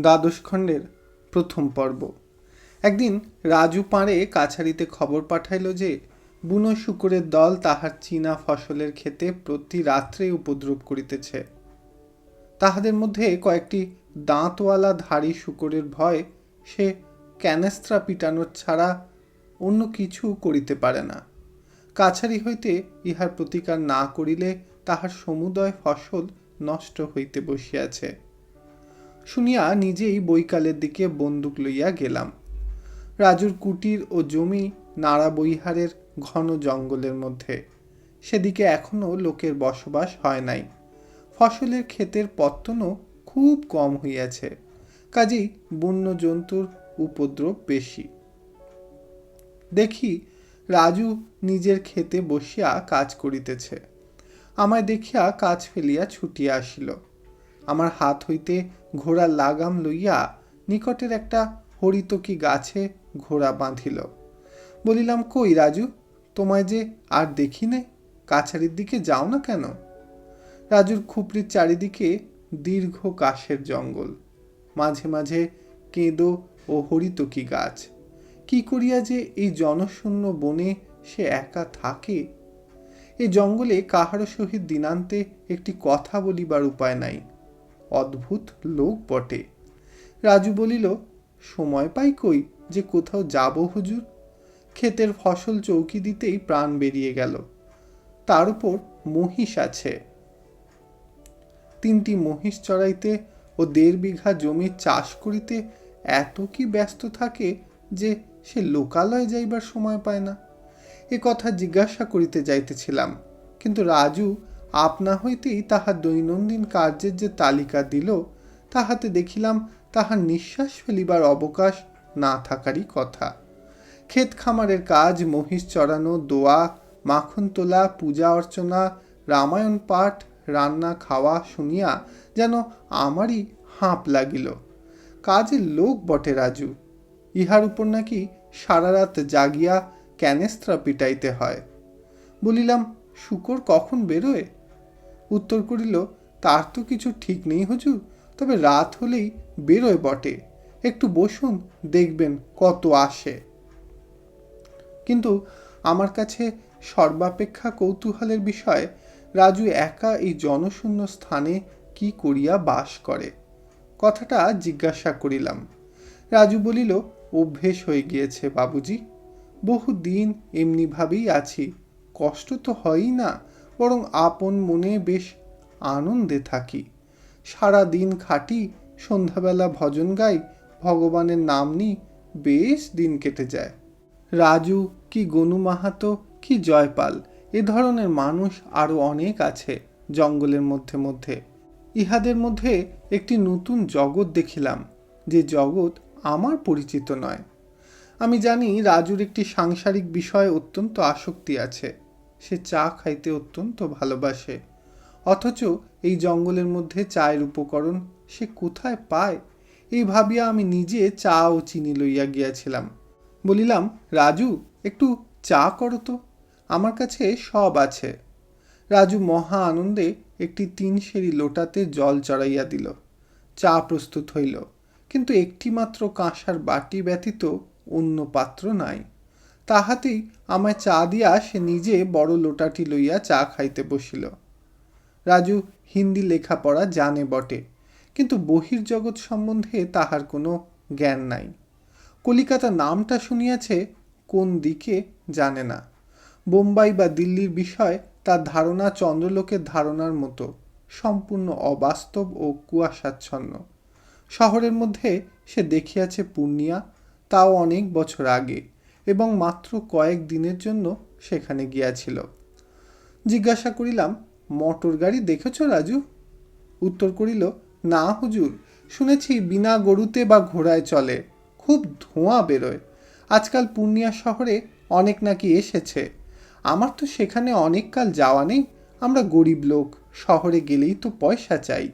দ্বাদশ খণ্ডের প্রথম পর্ব। একদিন রাজু পাড়ে কাছারিতে খবর পাঠাইল যে, বুনো শুকরের দল তাহার চীনা ফসলের ক্ষেতে প্রতি রাত্রে উপদ্রব করিতেছে। তাহাদের মধ্যে কয়েকটি দাঁতওয়ালা ধারী শুকরের ভয় সে ক্যানেস্ত্রা পিটানোর ছাড়া অন্য কিছু করিতে পারে না। কাছারি হইতে ইহার প্রতিকার না করিলে তাহার সমুদয় ফসল নষ্ট হইতে বসিয়াছে। শুনিয়া নিজেই বৈকালের দিকে বন্দুক লইয়া গেলাম। রাজুর কুটির ও জমি নাড়া বৈহারের ঘন জঙ্গলের মধ্যে। সেদিকে এখনও লোকের বসবাস হয় নাই। ফসলের ক্ষেতের পত্তনও খুব কম হইয়াছে। কাজেই বন্য জন্তুর উপদ্রব বেশি। দেখি রাজু নিজের ক্ষেতে বসিয়া কাজ করিতেছে। আমায় দেখিয়া কাজ ফেলিয়া ছুটিয়া আসিল। আমার হাত হইতে ঘোড়ার লাগাম লইয়া নিকটের একটা হরিতকি গাছে ঘোড়া বাঁধিল। বলিলাম, কই রাজু, তোমায় যে আর দেখি নে, কাছারির দিকে যাও না কেন? রাজুর খুপড়ির চারিদিকে দীর্ঘ কাশের জঙ্গল, মাঝে মাঝে কেঁদো ও হরিতকি গাছ। কি করিয়া যে এই জনশূন্য বনে সে একা থাকে? এ জঙ্গলে কাহারও সহিত দিনান্তে একটি কথা বলিবার উপায় নাই। অদ্ভুত লোক বটে। রাজু বলিল, সময় পাই কই যে কোথাও যাব হুজুর? ক্ষেতের ফসল চৌকি দিতেই প্রাণ বেরিয়ে গেল। তার উপর মহিষ আছে। তিনটি মহিষ চড়াইতে ও দেড় বিঘা জমি চাষ করিতে এত কি ব্যস্ত থাকে যে সে লোকালয়ে যাইবার সময় পায় না। এ কথা জিজ্ঞাসা করিতে যাইতেছিলাম, কিন্তু রাজু আপনা হইতেই তাহার দৈনন্দিন কার্যের যে তালিকা দিল, তাহাতে দেখিলাম তাহার নিঃশ্বাস ফেলিবার অবকাশ না থাকারই কথা। ক্ষেত খামারের কাজ, মহিষ চড়ানো, দোয়া, মাখন তোলা, পূজা অর্চনা, রামায়ণ পাঠ, রান্না খাওয়া শুনিয়া যেন আমারই হাঁপ লাগিল। কাজের লোক বটে রাজু। ইহার উপর নাকি সারা রাত জাগিয়া ক্যানেস্ত্রা পিটাইতে হয়। বলিলাম, শুকর কখন বেরোয়? উত্তর করিল, তার তো কিছু ঠিক নেই হুজুর, তবে রাত হলেই বেরোয় বটে। একটু বসুন, দেখবেন কত আসে। কিন্তু আমার কাছে সর্বাপেক্ষা কৌতূহলের বিষয়, রাজু একা এই জনশূন্য স্থানে কি করিয়া বাস করে? কথাটা জিজ্ঞাসা করিলাম। রাজু বলিল, অভ্যেস হয়ে গিয়েছে বাবুজি। বহু দিন এমনিভাবেই আছি। কষ্ট তো হয়ই না। বরং আপন মনে বেশ আনন্দে থাকি। সারা দিন খাটি, সন্ধ্যাবেলা ভজন গাই, ভগবানের নাম নিই বেশ দিন কেটে যায়। রাজু, কি গনু মাহাতো, কি জয়পাল, এ ধরনের মানুষ আরও অনেক আছে জঙ্গলের মধ্যে মধ্যে। ইহাদের মধ্যে একটি নতুন জগৎ দেখিলাম, যে জগৎ আমার পরিচিত নয়। আমি জানি রাজুর একটি সাংসারিক বিষয়ে অত্যন্ত আসক্তি আছে। সে চা খাইতে অত্যন্ত ভালোবাসে। অথচ এই জঙ্গলের মধ্যে চায়ের উপকরণ সে কোথায় পায়, এই ভাবিয়া আমি নিজে চা ও চিনি লইয়া গিয়াছিলাম। বলিলাম, রাজু, একটু চা করো তো, আমার কাছে সব আছে। রাজু মহা আনন্দে একটি তিন সেরি লোটাতে জল চড়াইয়া দিল। চা প্রস্তুত হইল, কিন্তু একটিমাত্র কাঁসার বাটি ব্যতীত অন্য পাত্র নাই। তাহাতেই আমায় চা দিয়া সে নিজে বড় লোটাটি লইয়া চা খাইতে বসিল। রাজু হিন্দি লেখাপড়া জানে বটে, কিন্তু বহির্জগৎ সম্বন্ধে তাহার কোনো জ্ঞান নাই। কলিকাতা নামটা শুনিয়াছে, কোন দিকে জানে না। বোম্বাই বা দিল্লির বিষয় তার ধারণা চন্দ্রলোকের ধারণার মতো, সম্পূর্ণ অবাস্তব ও কুয়াশাচ্ছন্ন। শহরের মধ্যে সে দেখিয়াছে পূর্ণিয়া, তাও অনেক বছর আগে। এবং মাত্র কয়েক দিনের জন্য সেখানে গিয়াছিল। জিজ্ঞাসা করিলাম, মোটর গাড়ি দেখেছ রাজু? উত্তর করিল, না হুজুর, শুনেছি বিনা গরুতে বা ঘোড়ায় চলে, খুব ধোঁয়া বেরোয়। আজকাল পূর্ণিয়া শহরে অনেক নাকি এসেছে। আমার তো সেখানে অনেককাল যাওয়া নেই, আমরা গরিব লোক, শহরে গেলেই তো পয়সা চাই।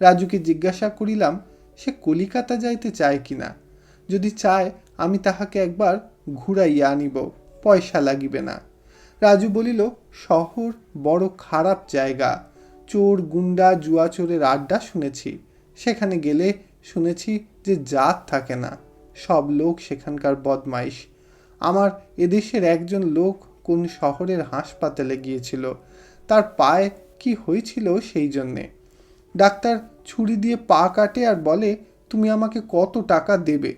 রাজুকে জিজ্ঞাসা করিলাম, সে কলিকাতা যাইতে চায় কিনা? যদি চায়, আমি তাহাকে একবার ঘুরাইয়া আনিব, পয়সা লাগিবে না। রাজু বলিল, শহর বড় খারাপ জায়গা। চোর গুন্ডা জুয়াচোরের আড্ডা শুনেছি। সেখানে গেলে শুনেছি যে জাত থাকে না। সব লোক সেখানকার বদমাইশ। আমার এদেশের একজন লোক কোন শহরের হাসপাতালে গিয়েছিল। তার পায়ে কি হয়েছিল সেই জন্যে। ডাক্তার ছুরি দিয়ে পা কাটে আর বলে, তুমি আমাকে কত টাকা দেবে?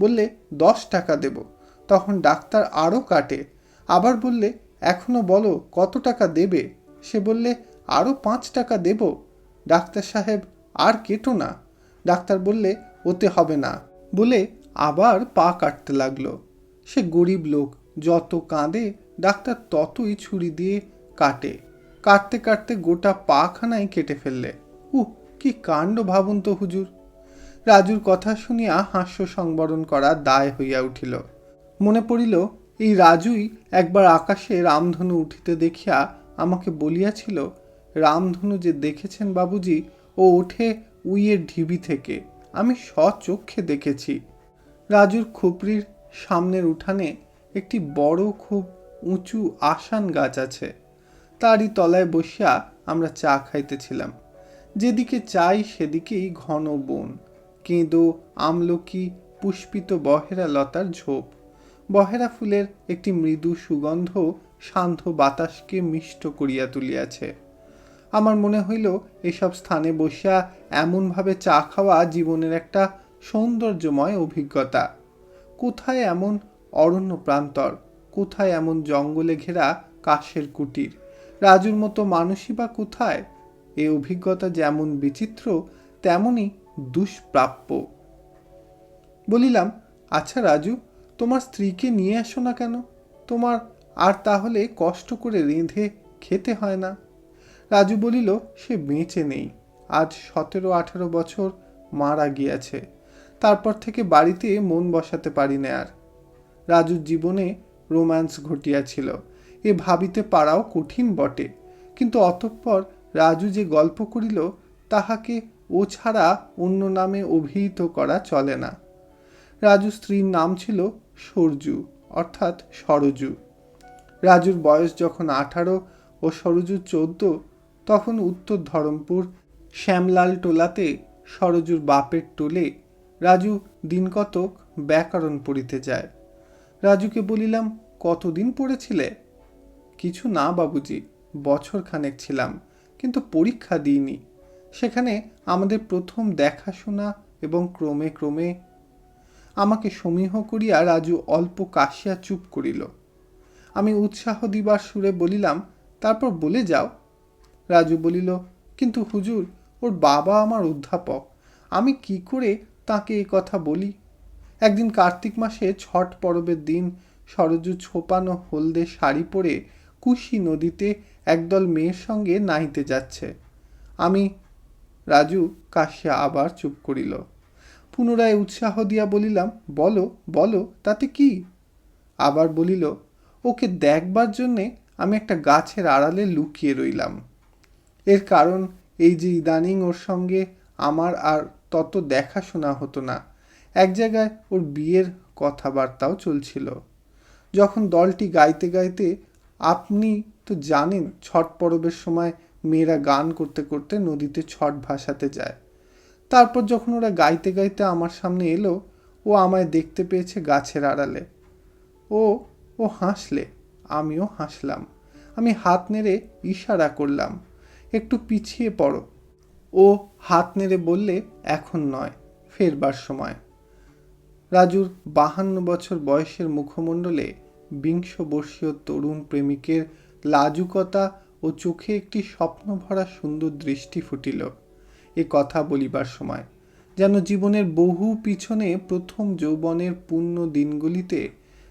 বললে, দশ টাকা দেব। তখন ডাক্তার আরও কাটে। আবার বললে, এখনও বলো, কত টাকা দেবে? সে বললে, আরও পাঁচ টাকা দেব। ডাক্তার সাহেব, আর কেটো না। ডাক্তার বললে, ওতে হবে না। বলে আবার পা কাটতে লাগল। সে গরিব লোক, যত কাঁদে, ডাক্তার ততই ছুরি দিয়ে কাটে। কাটতে কাটতে গোটা পাখানায় কেটে ফেললে। উহ, কি কাণ্ড ভাবুন তো হুজুর। রাজুর কথা শুনিয়া হাস্য সংবরণ করা দায় হইয়া উঠিল। মনে পড়িল, এই রাজুই একবার আকাশে রামধনু উঠিতে দেখিয়া আমাকে বলিয়াছিল, রামধনু যে দেখেছেন বাবুজি, ও ওঠে উইয়ের ঢিবি থেকে। আমি সচক্ষে দেখেছি। রাজুর খুপড়ির সামনের উঠানে একটি বড়, খুব উঁচু আসান গাছ আছে। তারই তলায় বসিয়া আমরা চা খাইতেছিলাম। যেদিকে চাই সেদিকেই ঘন বন, কেঁদো, আমলকি, পুষ্পিত বহেরা লতার ঝোপ। বহেরা ফুলের একটি মৃদু সুগন্ধ শান্ত বাতাসকে মিষ্ট করিয়া তুলিয়াছে। আমার মনে হইল, এসব স্থানে বসিয়া এমনভাবে চা খাওয়া জীবনের একটা সৌন্দর্যময় অভিজ্ঞতা। কোথায় এমন অরণ্য প্রান্তর, কোথায় এমন জঙ্গলে ঘেরা কাশের কুটির? রাজুর মতো মানুষই বা কোথায়? এই অভিজ্ঞতা যেমন বিচিত্র তেমনই দুষ্প্রাপ্য। বলিলাম আচ্ছা রাজু তোমার স্ত্রীকে নিয়ে আসো না কেন? তোমার আর তাহলে কষ্ট করে রেঁধে খেতে হয় না। রাজু বলিল, সে বেঁচে নেই। আজ সতেরো, আঠেরো বছর মারা গিয়াছে। তারপর থেকে বাড়িতে মন বসাতে পারি না আর। রাজুর জীবনে রোম্যান্স ঘটিয়াছিল। এ ভাবিতে পারাও কঠিন বটে। কিন্তু অতঃপর রাজু যে গল্প করিল, তাহাকে ও ছাড়া অন্য নামে অভিহিত করা চলে না। রাজু স্ত্রীর নাম ছিল সরজু, অর্থাৎ সরজু। রাজুর বয়স যখন আঠারো ও সরজু চোদ্দ, তখন উত্তর ধরমপুর শ্যামলাল টোলাতে সরজুর বাপের টোলে রাজু দিনকতক ব্যাকরণ পড়িতে যায়। রাজুকে বলিলাম, কতদিন পড়েছিলে? কিছু না বাবুজি বছর খানেক ছিলাম, কিন্তু পরীক্ষা দিইনি। সেখানে আমাদের প্রথম দেখাশোনা এবং ক্রমে ক্রমে আমাকে সমীহ করিয়া রাজু অল্প কাশিয়া চুপ করিল। আমি উৎসাহ দিবার সুরে বলিলাম, তারপর বলে যাও। রাজু বলিল, কিন্তু হুজুর, ওর বাবা আমার অধ্যাপক। আমি কি করে তাকে এই কথা বলি? একদিন কার্তিক মাসে ছট পরবের দিন সরজু ছোপানো হলদে শাড়ি পরে কুশি নদীতে একদল মেয়ের সঙ্গে নাইতে যাচ্ছে। আমি, রাজু কাশিয়া আবার চুপ করিল। পুনরায় উৎসাহ দিয়া বলিলাম, বলো বলো, তাতে কি? আবার বলিল, ওকে দেখবার জন্যে আমি একটা গাছের আড়ালে লুকিয়ে রইলাম। এর কারণ এই যে ইদানিং ওর সঙ্গে আমার আর তত দেখাশোনা হতো না। এক জায়গায় ওর বিয়ের কথাবার্তাও চলছিল। যখন দলটি গাইতে গাইতে, আপনি তো জানেন, ছট পরবের সময় মেয়েরা গান করতে করতে নদীতে ছট ভাসাতে যায়। তারপর যখন ওরা গাইতে গাইতে আমার সামনে এলো, ও আমায় দেখতে পেয়েছে গাছের আড়ালে। ও ও হাসলে, আমিও হাসলাম। আমি হাত নেড়ে ইশারা করলাম, একটু পিছিয়ে পড়ো। ও হাত নেড়ে বললে, এখন নয়, ফেরবার সময়। রাজুর বাহান্ন বছর বয়সের মুখমণ্ডলে বিংশ বর্ষীয় তরুণ প্রেমিকের লাজুকতা ও চোখে একটি স্বপ্ন ভরা সুন্দর দৃষ্টি ফুটিল। এ কথা বলিবার সময়, যেন জীবনের বহু পিছনে প্রথম যৌবনের পূর্ণ দিনগুলিতে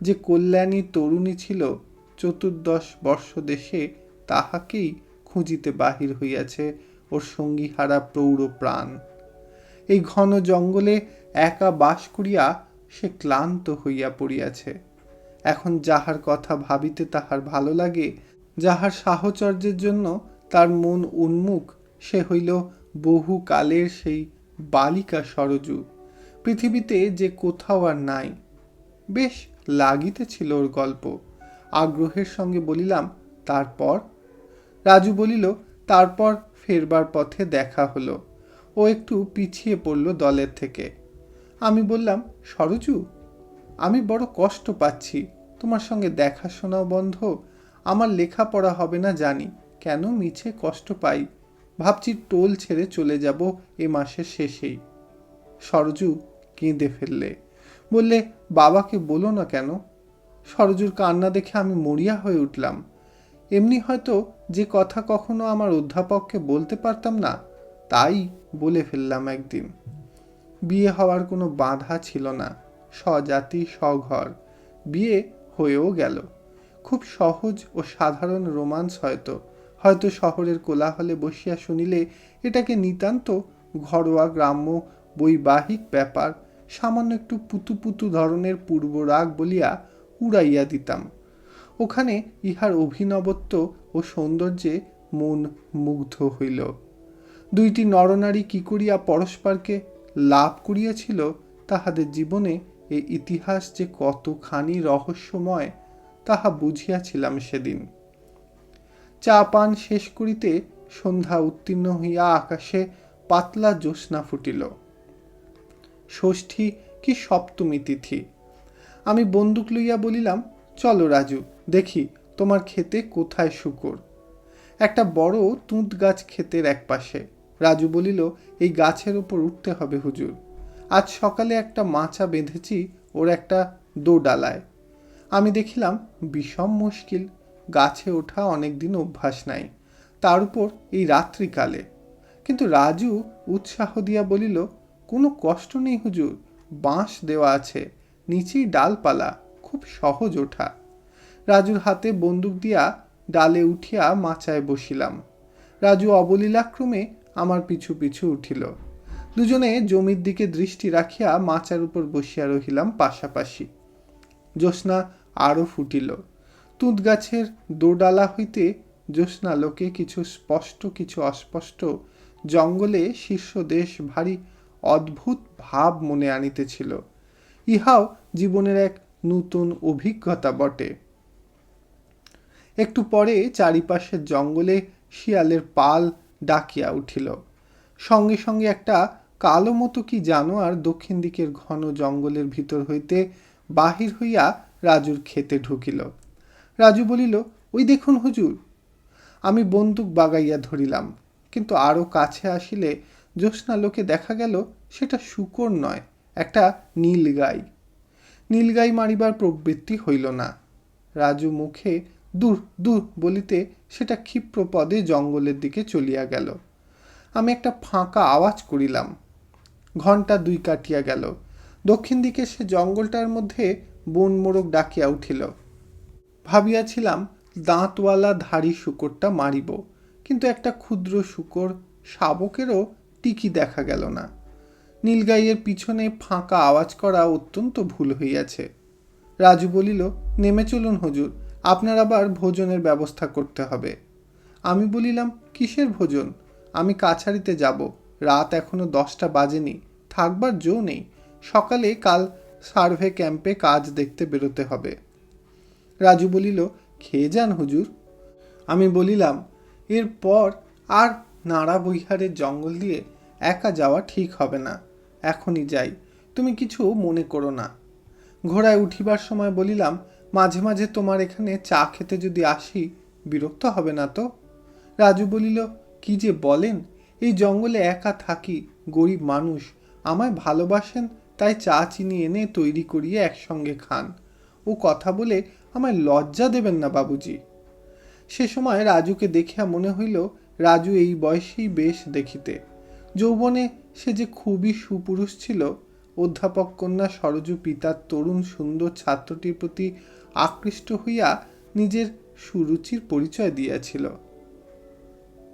যে কল্যাণী তরুণী ছিল, চতুর্দশ বর্ষ দেশে তাহাকেই খুঁজিতে বাহির হইয়াছে ওর সঙ্গীহারা প্রৌঢ় প্রাণ। এই ঘন জঙ্গলে একা বাস করিয়া সে ক্লান্ত হইয়া পড়িয়াছে। এখন যাহার কথা ভাবিতে তাহার ভালো লাগে, যাহার সাহচর্যের জন্য তার মন উন্মুখ, সে হইল বহু কালের সেই বালিকা সরজু। পৃথিবীতে যে কোথাও আর নাই। বেশ লাগিতেছিল ওর গল্প। আগ্রহের সঙ্গে বলিলাম, তারপর? রাজু বলিল, তারপর ফেরবার পথে দেখা হলো। ও একটু পিছিয়ে পড়ল দলের থেকে। আমি বললাম, সরজু, আমি বড় কষ্ট পাচ্ছি। তোমার সঙ্গে দেখাশোনাও বন্ধ। আমার লেখাপড়া হবে না জানি। কেন মিছে কষ্ট পাই? ভাবছি টোল ছেড়ে চলে যাব এ মাসের শেষেই। সরজু কেঁদে ফেললে। বললে, বাবাকে বলো না কেন? সরজুর কান্না দেখে আমি মরিয়া হয়ে উঠলাম। এমনি হয়তো যে কথা কখনো আমার অধ্যাপককে বলতে পারতাম না, তাই বলে ফেললাম একদিন। বিয়ে হওয়ার কোনো বাধা ছিল না। স্বজাতি, স্বঘর। বিয়ে হয়েও গেল। খুব সহজ ও সাধারণ রোমান্স হয়তো। হয়তো শহরের কোলাহলে বসিয়া শুনিলে এটাকে নিতান্ত ঘরোয়া গ্রাম্য বৈবাহিক ব্যাপার, সামান্য একটু পুতু পুতু ধরনের পূর্বরাগ বলিয়া উড়াইয়া দিতাম। ওখানে ইহার অভিনবত্ব ও সৌন্দর্যে মন মুগ্ধ হইল। দুইটি নরনারী কি করিয়া পরস্পরকে লাভ করিয়াছিল, তাহাদের জীবনে এই ইতিহাস যে কতখানি রহস্যময়, তাহা বুঝিয়াছিলাম সেদিন। চা পান শেষ করিতে সন্ধ্যা উত্তীর্ণ হইয়া আকাশে পাতলা জ্যোৎস্না ফুটিল। ষষ্ঠী কি সপ্তমী তিথি? আমি বন্দুক লইয়া বলিলাম, চলো রাজু, দেখি তোমার ক্ষেতে কোথায় শুকর। একটা বড় তুঁত গাছ ক্ষেতের এক পাশে রাজু বলিল, এই গাছের ওপর উঠতে হবে হুজুর। আজ সকালে একটা মাচা বেঁধেছি, ওর একটা দোডালায়। আমি দেখিলাম, বিষম মুশকিল গাছে ওঠা অনেক দিন অভ্যাস নাই। তার উপর এই রাত্রিকালে। কিন্তু রাজু উৎসাহ দিয়া বলিল, কোনো কষ্ট নেই হুজুর, বাঁশ দেওয়া আছে, নিচেই ডালপালা, খুব সহজ ওঠা। রাজুর হাতে বন্দুক দিয়া ডালে উঠিয়া মাচায় বসিলাম। রাজু অবলীলাক্রমে আমার পিছু পিছু উঠিল। দুজনে জমির দিকে দৃষ্টি রাখিয়া মাচার উপর বসিয়া রহিলাম পাশাপাশি। জ্যোৎস্না আরও ফুটিল। তুঁত গাছের দোডালা হইতে জ্যোৎস্নালোকে কিছু স্পষ্ট, কিছু অস্পষ্ট জঙ্গলে শীর্ষদেশ ভারী অদ্ভুত ভাব মনে আনিতেছিল। ইহাও জীবনের এক নূতন অভিজ্ঞতা বটে। একটু পরে চারিপাশের জঙ্গলে শিয়ালের পাল ডাকিয়া উঠিল। সঙ্গে সঙ্গে একটা কালো মতো কি জানোয়ার দক্ষিণ দিকের ঘন জঙ্গলের ভিতর হইতে বাহির হইয়া রাজুর খেতে ঢুকিল। রাজু বলিল, ওই দেখুন হুজুর, আমি বন্দুক বাগাইয়া ধরিলাম, কিন্তু আরও কাছে আসিলে জ্যোৎস্না লোকে দেখা গেল সেটা শুকর নয়, একটা নীলগাই নীলগাই মারিবার প্রবৃত্তি হইল না। রাজু মুখে, দূর দূর বলিতে সেটা ক্ষিপ্র পদে জঙ্গলের দিকে চলিয়া গেল। আমি একটা ফাঁকা আওয়াজ করিলাম। ঘণ্টা দুই কাটিয়া গেল। দক্ষিণ দিকে সে জঙ্গলটার মধ্যে বন মোরগ ডাকিয়া উঠিল। ভাবিয়াছিলাম, দাঁতওয়ালা ধাড়ি শুকরটা মারিব, কিন্তু একটা ক্ষুদ্র শুকর শাবকেরও টিকি দেখা গেল না। নীলগাইয়ের পিছনে ফাঁকা আওয়াজ করা অত্যন্ত ভুল হইয়াছে। রাজু বলিল, নেমে চলুন হুজুর, আপনার আবার ভোজনের ব্যবস্থা করতে হবে। আমি বলিলাম, কিসের ভোজন? আমি কাছারিতে যাব, রাত এখনও দশটা বাজেনি, থাকবার জো নেই, সকালে কাল সার্ভে ক্যাম্পে কাজ দেখতে বেরোতে হবে। রাজু বলিল খেয়ে যান হুজুর? আমি বলিলাম, এরপর আর নাড়া বৈহারের জঙ্গল দিয়ে একা যাওয়া ঠিক হবে না। এখনই যাই। তুমি কিছু মনে করো না। ঘোড়ায় উঠিবার সময় বলিলাম, মাঝে মাঝে তোমার এখানে চা খেতে যদি আসি, বিরক্ত হবে না তো? রাজু বলিল, কি যে বলেন? এই জঙ্গলে একা থাকি, গরিব মানুষ। আমায় ভালোবাসেন, তাই চা চিনি এনে তৈরি করিয়ে একসঙ্গে খান। ও কথা বলে আমায় লজ্জা দেবেন না বাবুজি। সে সময় রাজুকে দেখিয়া মনে হইল, রাজু এই বয়সেই বেশ দেখিতে। যৌবনে সে যে খুবই সুপুরুষ ছিল, অধ্যাপক কন্যা সরজু পিতার তরুণ সুন্দর ছাত্রটির প্রতি আকৃষ্ট হইয়া নিজের সুরুচির পরিচয় দিয়াছিল।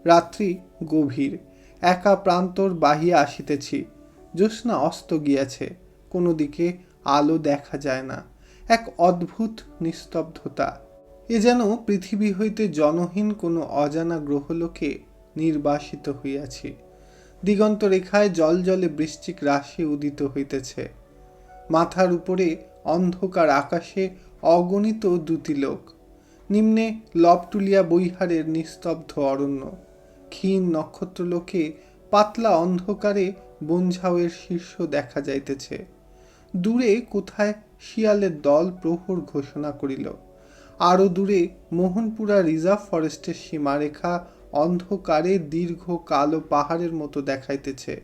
রাত্রি গভীর, একা প্রান্তর বাহিয়া আসিতেছি। জ্যোৎস্না অস্ত গিয়াছে, কোনো দিকে আলো দেখা যায় না। এক অদ্ভুত নিস্তব্ধতা। এ যেন পৃথিবী হইতে জনহীন কোনো অজানা গ্রহলোকে নির্বাসিত হইয়াছি। দিগন্ত রেখায় জল জলে বৃশ্চিক রাশি উদিত হইতেছে। মাথার উপরে অন্ধকার আকাশে অগণিত দ্যুতিলোক নিম্নে লপটুলিয়া বৈহারের নিস্তব্ধ অরণ্য। ক্ষীণ নক্ষত্রলোকে পাতলা অন্ধকারে বনঝাউয়ের শীর্ষ দেখা যাইতেছে। দূরে কোথায় শিয়ালের দল প্রহর ঘোষণা করিল। আরও দূরে মোহনপুরা রিজার্ভ ফরেস্টের সীমারেখা অন্ধকারে দীর্ঘ কালো পাহাড়ের মতো দেখাইতেছে।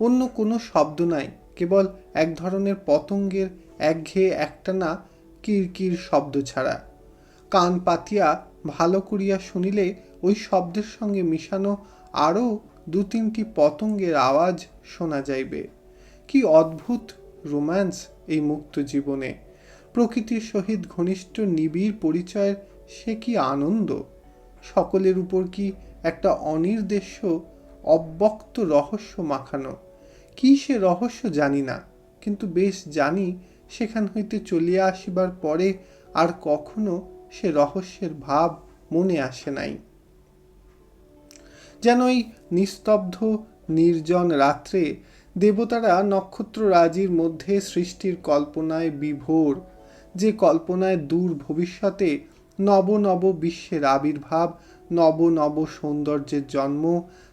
অন্য কোনো শব্দ নাই, কেবল এক ধরনের পতঙ্গের একঘেয়ে একটানা কিরকির শব্দ ছাড়া। কান পাতিয়া ভালো করিয়া শুনিলে ওই শব্দের সঙ্গে মিশানো আরও দু তিনটি পতঙ্গের আওয়াজ শোনা যাইবে। কি অদ্ভুত রোম্যান্স এই মুক্ত জীবনে। প্রকৃতির সহিত ঘনিষ্ঠ নিবিড় পরিচয়ের সে কি আনন্দ? সকলের উপর কি একটা অনির্দেশ্য, অব্যক্ত রহস্য মাখানো? কি সে রহস্য জানি না, কিন্তু বেশ জানি সেখান হইতে চলিয়া আসিবার পরে আর কখনো সে রহস্যের ভাব মনে আসে নাই। যেন এই নিস্তব্ধ, নির্জন রাত্রে দেবতারা নক্ষত্ররাজির মধ্যে সৃষ্টির কল্পনায় বিভোর, যে কল্পনায় দূর ভবিষ্যতে নব নব বিশ্বের আবির্ভাব, নব নব সৌন্দর্যের জন্ম,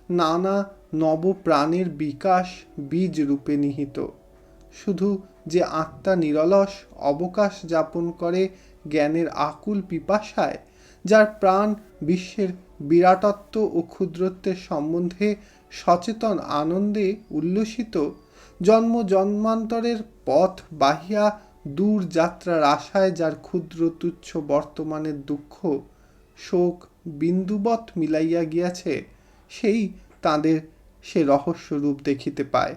নানা নব প্রাণের বিকাশ বীজ রূপে নিহিত। শুধু যে আত্মা নিরলস অবকাশ যাপন করে জ্ঞানের আকুল পিপাসায়, যার প্রাণ বিশ্বের বিরাটত্ব ও ক্ষুদ্রত্বের সম্বন্ধে সচেতন, আনন্দে উল্লসিত, জন্ম জন্মান্তরের পথ বাহিয়া দূর যাত্রার আশায় যার ক্ষুদ্র তুচ্ছ বর্তমানের দুঃখ, শোক, বিন্দুবৎ মিলাইয়া গিয়াছে, সেই তাদের সে রহস্য রূপ দেখিতে পায়।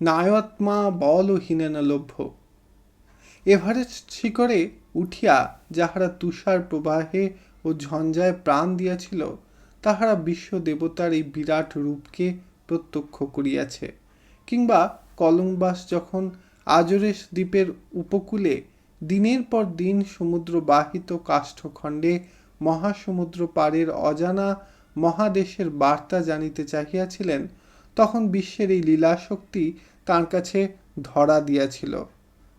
নায়ত্মা বল হীনেন লভ্য। এভারেস্ট শিখরে উঠিয়া যাহারা তুষার প্রবাহে ও ঝঞ্ঝায় প্রাণ দিয়াছিল তাহারা বিশ্ব দেবতার এই বিরাট রূপকে প্রত্যক্ষ করিয়াছে। কিংবা কলম্বাস যখন আজরেশ দ্বীপের উপকূলে দিনের পর দিন সমুদ্র বাহিত কাষ্ঠখণ্ডে মহাসমুদ্র পারের অজানা মহাদেশের বার্তা জানিতে চাহিয়াছিলেন, তখন বিশ্বের এই লীলাশক্তি তাঁর কাছে ধরা দিয়াছিল।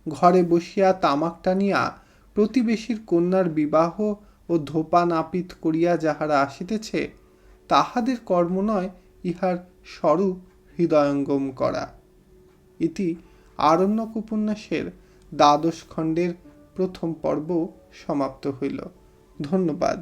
ঘরে বসিয়া তামাক টানিয়া প্রতিবেশীর কন্যার বিবাহ ও ধোপা নাপিত করিয়া যাহারা আসিতেছে, তাহাদের কর্ম নয় ইহার স্বরূপ হৃদয়ঙ্গম করা। ইতি আরণ্যক উপন্যাসের দ্বাদশ খণ্ডের প্রথম পর্ব সমাপ্ত হইল। ধন্যবাদ।